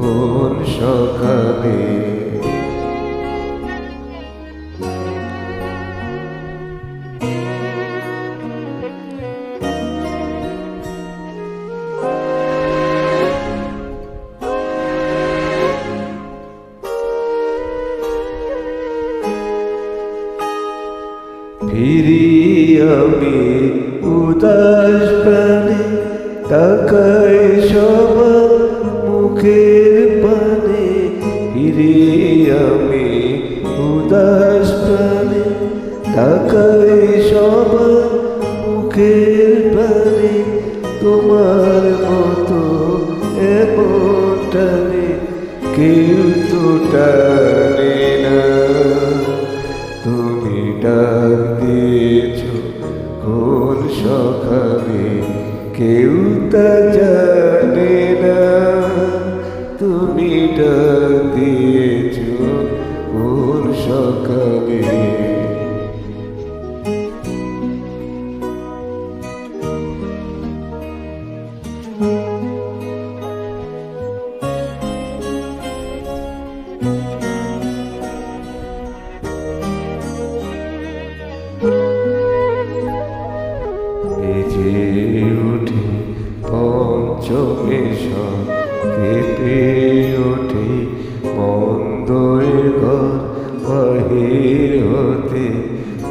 কোন সকালে। ফিরি আমি উদাস প্রাণে তাকাই সব মুখের তাকাই সব মুখের পানে তোমার মতো এমন কেউ তো টানে না। তুমি ডাক দিয়েছ কোন সকালে, কেউ তা জানে না। তুমি ডাক দিয়েছ কোন সকালে বেজে উঠে পঞ্চমেশ কেঁপে ওঠে। মন্দর ঘর বাহির হতে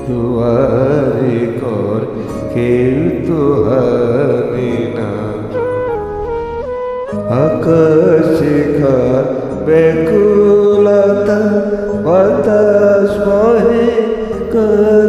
দুয়ারে কর কেউ তো হানে না। আকাশে খার বেকুলতা বাতাস বহে কর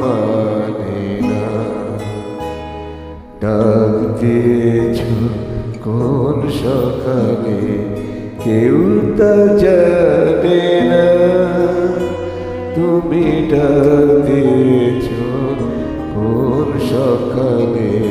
মানে ডাক দিয়েছ কোন সকালে কেউ তা জানে না তুমি ডাক দিয়েছ কোন সকালে?